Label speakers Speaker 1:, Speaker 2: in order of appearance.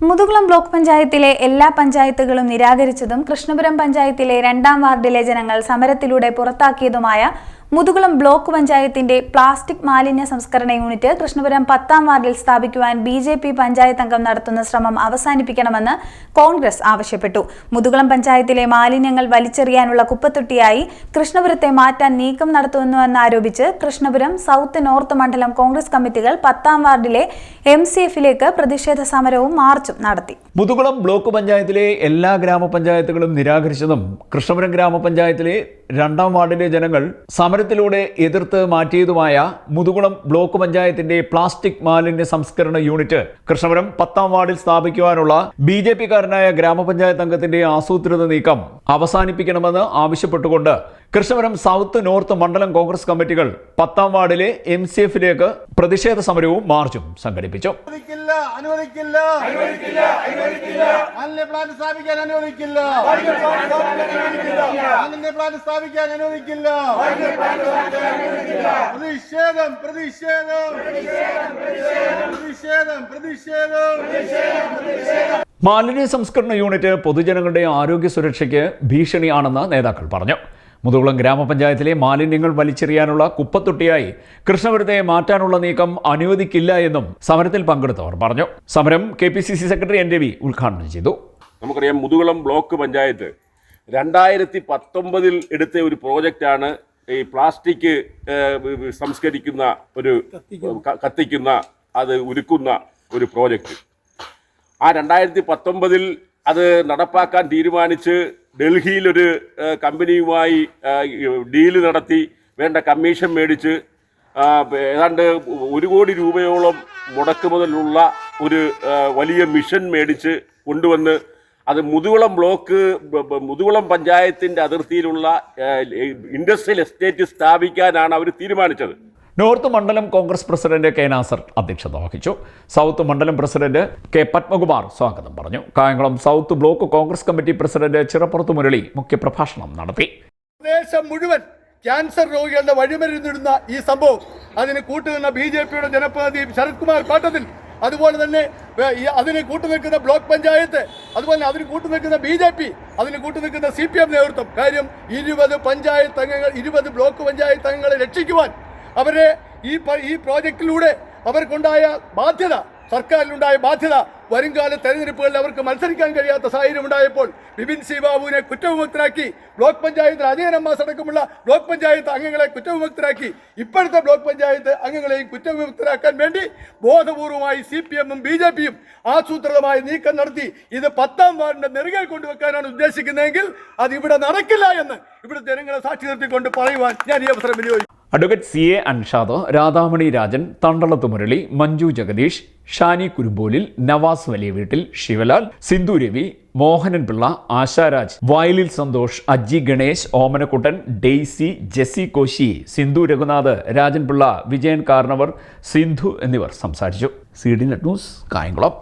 Speaker 1: Muthukulam block പഞ്ചായത്തിലെ എല്ലാ പഞ്ചായത്തുകളും നിരാകരിച്ചതും കൃഷ്ണപുരം പഞ്ചായത്തിലെ രണ്ടാം വാർഡിലെ ജനങ്ങൾ സമരത്തിലൂടെ പുറത്താക്കിയതുമായ മുതുകുളം ബ്ലോക്ക് പഞ്ചായത്തിന്റെ പ്ലാസ്റ്റിക് മാലിന്യ സംസ്കരണ യൂണിറ്റ് കൃഷ്ണപുരം പത്താം വാർഡിൽ സ്ഥാപിക്കുവാൻ ബി ജെ പി പഞ്ചായത്ത് അംഗം നടത്തുന്ന ശ്രമം അവസാനിപ്പിക്കണമെന്ന് കോൺഗ്രസ് ആവശ്യപ്പെട്ടു. മുതുകുളം പഞ്ചായത്തിലെ മാലിന്യങ്ങൾ വലിച്ചെറിയാനുള്ള കുപ്പത്തൊട്ടിയായി കൃഷ്ണപുരത്തെ മാറ്റാൻ നീക്കം നടത്തുന്നുവെന്നാരോപിച്ച് കൃഷ്ണപുരം സൗത്ത് നോർത്ത് മണ്ഡലം കോൺഗ്രസ് കമ്മിറ്റികൾ പത്താം വാർഡിലെ എം സി എഫിലേക്ക് പ്രതിഷേധ സമരവും മാർച്ചും നടത്തി.
Speaker 2: മുതുകുളം ബ്ലോക്ക് പഞ്ചായത്തിലെ എല്ലാ ഗ്രാമപഞ്ചായത്തുകളും നിരാകരിച്ചതും കൃഷ്ണപുരം ഗ്രാമപഞ്ചായത്തിലെ രണ്ടാം വാർഡിലെ ജനങ്ങൾ സമരത്തിലൂടെ എതിർത്ത് മാറ്റിയതുമായ മുതുകുളം ബ്ലോക്ക് പഞ്ചായത്തിന്റെ പ്ലാസ്റ്റിക് മാലിന്യ സംസ്കരണ യൂണിറ്റ് കൃഷ്ണപുരം പത്താം വാർഡിൽ സ്ഥാപിക്കുവാനുള്ള ബി ജെ പിക്കാരനായ ഗ്രാമപഞ്ചായത്ത് അംഗത്തിന്റെ ആസൂത്രിത നീക്കം അവസാനിപ്പിക്കണമെന്ന് ആവശ്യപ്പെട്ടുകൊണ്ട് കൃഷ്ണപുരം സൗത്ത് നോർത്ത് മണ്ഡലം കോൺഗ്രസ് കമ്മിറ്റികൾ പത്താം വാർഡിലെ എം സി എഫിലേക്ക് പ്രതിഷേധ സമരവും മാർച്ചും സംഘടിപ്പിച്ചു.
Speaker 3: അനുവദിക്കില്ല അനുവദിക്കില്ല. മാലിന്യ പ്ലാന്റ് സ്ഥാപിക്കാൻ അനുവദിക്കില്ല. മാലിന്യ പ്ലാന്റ് സ്ഥാപിക്കാൻ അനുവദിക്കില്ല. പ്രതിഷേധം പ്രതിഷേധം. പ്രതിഷേധം പ്രതിഷേധം.
Speaker 2: മാലിന്യ സംസ്കരണ യൂണിറ്റ് പൊതുജനങ്ങളുടെ ആരോഗ്യ സുരക്ഷയ്ക്ക് ഭീഷണിയാണെന്ന് നേതാക്കൾ പറഞ്ഞു. മുതുകുളം ഗ്രാമപഞ്ചായത്തിലെ മാലിന്യങ്ങൾ വലിച്ചെറിയാനുള്ള കുപ്പത്തൊട്ടിയായി കൃഷ്ണപുരത്തെ മാറ്റാനുള്ള നീക്കം അനുവദിക്കില്ല എന്നും സമരത്തിൽ പങ്കെടുത്തവർ പറഞ്ഞു. സമരം K P C C secretary N Ravi ഉദ്ഘാടനം ചെയ്തു.
Speaker 4: നമുക്കറിയാം മുതുകുളം ബ്ലോക്ക് പഞ്ചായത്ത് രണ്ടായിരത്തി പത്തൊമ്പതിൽ എടുത്ത ഒരു പ്രോജക്റ്റാണ് ഈ പ്ലാസ്റ്റിക് സംസ്കരിക്കുന്ന ഒരു കത്തിക്കുന്ന. അത് ഉരുക്കുന്ന ഒരു പ്രോജക്റ്റ്. ആ രണ്ടായിരത്തി പത്തൊമ്പതിൽ അത് നടപ്പാക്കാൻ തീരുമാനിച്ച് ഡൽഹിയിലൊരു കമ്പനിയുമായി ഡീൽ നടത്തി വേണ്ട കമ്മീഷൻ മേടിച്ച് ഏതാണ്ട് ഒരു കോടി രൂപയോളം മുടക്ക് മുതലുള്ള ഒരു വലിയ മിഷൻ മേടിച്ച് കൊണ്ടുവന്ന് അത് മുതുകുളം ബ്ലോക്ക് മുതുകുളം പഞ്ചായത്തിന്റെ അതിർത്തിയിലുള്ള ഇൻഡസ്ട്രിയൽ എസ്റ്റേറ്റ് സ്ഥാപിക്കാനാണ് അവർ തീരുമാനിച്ചത്.
Speaker 2: നോർത്ത് മണ്ഡലം കോൺഗ്രസ് പ്രസിഡന്റ് കെ നാസർ അധ്യക്ഷത വഹിച്ചു. സൗത്ത് മണ്ഡലം പ്രസിഡന്റ് കെ പത്മകുമാർ സ്വാഗതം പറഞ്ഞു. Kayamkulam south block Congress committee president Chirappurath Murali മുഖ്യപ്രഭാഷണം നടത്തി.
Speaker 3: പ്രദേശം മുഴുവൻ ക്യാൻസർ രോഗികളുടെ വഴിമരുന്നിടുന്ന ഈ സംഭവം. അതിന് കൂട്ടുനിന്ന ബി ജെ പിയുടെ ജനപ്രതിനിധി ശരത് കുമാർ പാട്ടത്തിൽ അതുപോലെ തന്നെ അതിന് കൂട്ടുനിൽക്കുന്ന ബ്ലോക്ക് പഞ്ചായത്ത് അതുപോലെ അതിന് കൂട്ടുനിൽക്കുന്ന ബി ജെ പി അതിന് കൂട്ടുനിൽക്കുന്ന സി പി എം നേതൃത്വം. കാര്യം ഇരുപത് പഞ്ചായത്ത് അംഗങ്ങൾ ഇരുപത് ബ്ലോക്ക് പഞ്ചായത്ത് അംഗങ്ങളെ രക്ഷിക്കുവാൻ അവരെ ഈ ഈ പ്രോജക്റ്റിലൂടെ അവർക്കുണ്ടായ ബാധ്യത സർക്കാരിലുണ്ടായ ബാധ്യത വരുംകാല തെരഞ്ഞെടുപ്പുകളിൽ അവർക്ക് മത്സരിക്കാൻ കഴിയാത്ത സാഹചര്യം ഉണ്ടായപ്പോൾ ബിപിൻ സി ബാബുവിനെ കുറ്റവിമുക്തരാക്കി ബ്ലോക്ക് പഞ്ചായത്തിൽ അജയൻ അമ്മാസ് അടക്കമുള്ള ബ്ലോക്ക് പഞ്ചായത്ത് അംഗങ്ങളെ കുറ്റവിമുക്തരാക്കി ഇപ്പോഴത്തെ ബ്ലോക്ക് പഞ്ചായത്ത് അംഗങ്ങളെയും കുറ്റവിമുക്തരാക്കാൻ വേണ്ടി ബോധപൂർവമായി സി പി എമ്മും ബി ജെ പിയും ആസൂത്രിതമായി നീക്കം നടത്തി ഇത് പത്താം വാർഡിന്റെ നെറുകെ കൊണ്ടുവെക്കാനാണ് ഉദ്ദേശിക്കുന്നതെങ്കിൽ അത് ഇവിടെ നടക്കില്ല എന്ന് ഇവിടെ ജനങ്ങളെ സാക്ഷി നിർത്തിക്കൊണ്ട് പറയുവാൻ ഞാൻ ഈ അവസരം വിനിയോഗിക്കും
Speaker 2: advocate C A Anshad Radhamani Rajan Thandalath Murali Manju Jagadeesh Shani Kurumbolil Navas വലിയ വീട്ടിൽ ശിവലാൽ സിന്ധു രവി മോഹനൻ പിള്ള ആശാരാജ് വയലിൽ സന്തോഷ് അജി ഗണേശ് ഓമനക്കുട്ടൻ ഡെയ്സി ജെസ്സി കോശി സിന്ധു രഘുനാഥ് രാജൻ പിള്ള വിജയൻ കാർണവർ സിന്ധു എന്നിവർ സംസാരിച്ചു. C D net news Kayamkulam.